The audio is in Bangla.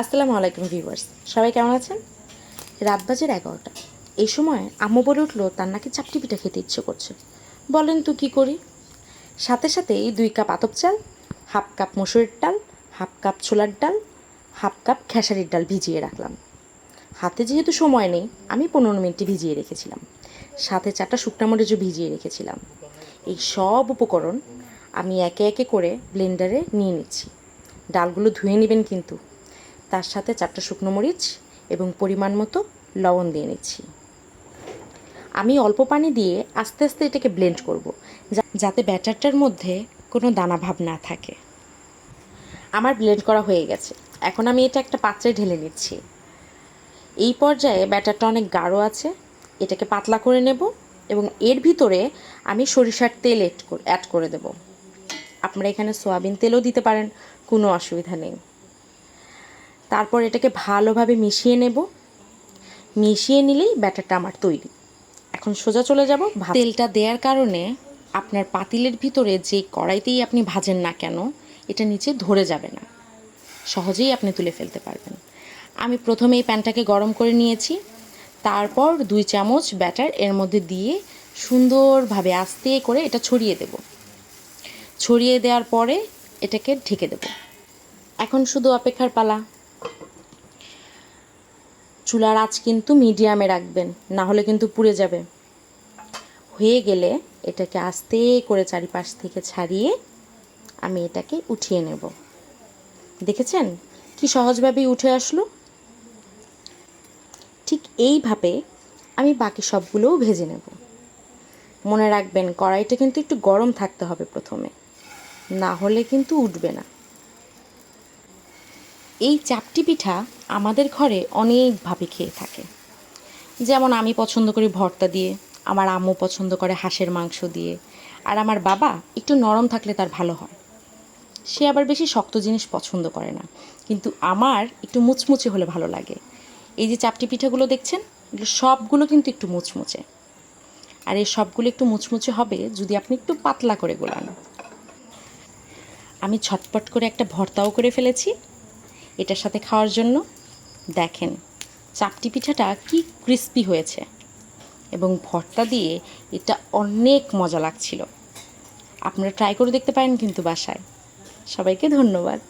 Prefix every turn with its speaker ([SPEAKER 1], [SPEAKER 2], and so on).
[SPEAKER 1] আসসালামু আলাইকুম ভিউয়ার্স। সবাই কেমন আছেন? রাত বাজের এগারোটা। এই সময় আম্মু বলে উঠল, তার নাকি চাপটি পিঠা খেতে ইচ্ছে করছে। বলেন তো কী করি? সাথে সাথে এই দুই কাপ আতপ চাল, হাফ কাপ মসুরের ডাল, হাফ কাপ ছোলার ডাল, হাফ কাপ খেসারির ডাল ভিজিয়ে রাখলাম। হাতে যেহেতু সময় নেই, আমি পনেরো মিনিটে ভিজিয়ে রেখেছিলাম। সাথে চারটা শুকনো মরিচও ভিজিয়ে রেখেছিলাম। এই সব উপকরণ আমি একে একে করে ব্লেন্ডারে নিয়ে নিচ্ছি। ডালগুলো ধুয়ে নেবেন কিন্তু। তার সাথে চারটা শুকনো মরিচ এবং পরিমাণ মতো লবণ দিয়ে নিচ্ছি। আমি অল্প পানি দিয়ে আস্তে আস্তে এটাকে ব্লেন্ড করব যাতে ব্যাটারটার মধ্যে কোনো দানা ভাব না থাকে। আমার ব্লেন্ড করা হয়ে গেছে। এখন আমি এটা একটা পাত্রে ঢেলে নিচ্ছি। এই পর্যায়ে ব্যাটারটা অনেক গাঢ় আছে, এটাকে পাতলা করে নেব এবং এর ভিতরে আমি সরিষার তেল অ্যাড করে দেব। আপনারা এখানে সয়াবিন তেলও দিতে পারেন, কোনো অসুবিধা নেই। তারপর এটাকে ভালোভাবে মিশিয়ে নেব। মিশিয়ে নিলেই ব্যাটারটা আমার তৈরি। এখন সোজা চলে যাব। তেলটা দেওয়ার কারণে আপনার পাতিলের ভিতরে যে কড়াইতেই আপনি ভাজেন না কেন, এটা নিচে ধরে যাবে না। সহজেই আপনি তুলে ফেলতে পারবেন। আমি প্রথমে এই প্যানটাকে গরম করে নিয়েছি। তারপর দুই চামচ ব্যাটার এর মধ্যে দিয়ে সুন্দরভাবে আস্তে করে এটা ছড়িয়ে দেব। ছড়িয়ে দেওয়ার পরে এটাকে ঢেকে দেব। এখন শুধু অপেক্ষার পালা। চুলার আঁচ কিন্তু মিডিয়ামে রাখবেন, না হলে কিন্তু পুড়ে যাবে। হয়ে গেলে এটাকে আস্তে করে চারিপাশ থেকে ছাড়িয়ে আমি এটাকে উঠিয়ে নেব। দেখেছেন কি সহজভাবেই উঠে আসলো? ঠিক এইভাবে আমি বাকি সবগুলোও ভেজে নেব। মনে রাখবেন, কড়াইটা কিন্তু একটু গরম থাকতে হবে প্রথমে, না হলে কিন্তু উঠবে না। এই চাপটি পিঠা আমাদের ঘরে অনেকভাবে খেয়ে থাকে। যেমন আমি পছন্দ করি ভর্তা দিয়ে, আমার আম্মু পছন্দ করে হাঁসের মাংস দিয়ে, আর আমার বাবা একটু নরম থাকলে তার ভালো হয়। সে আবার বেশি শক্ত জিনিস পছন্দ করে না, কিন্তু আমার একটু মুচমুচে হলে ভালো লাগে। এই যে চাপটি পিঠাগুলো দেখছেন, এগুলো সবগুলো কিন্তু একটু মুচমুচে। আর এই সবগুলো একটু মুচমুচে হবে যদি আপনি একটু পাতলা করে গোলান। আমি ছটপট করে একটা ভর্তাও করে ফেলেছি এটার সাথে খাওয়ার জন্য। দেখেন, চাপটি পিঠাটা কি ক্রিস্পি হয়েছে এবং ভর্তা দিয়ে এটা অনেক মজা লাগছিল। আপনারা ট্রাই করে দেখতে পারেন কিন্তু বাসায়। সবাইকে ধন্যবাদ।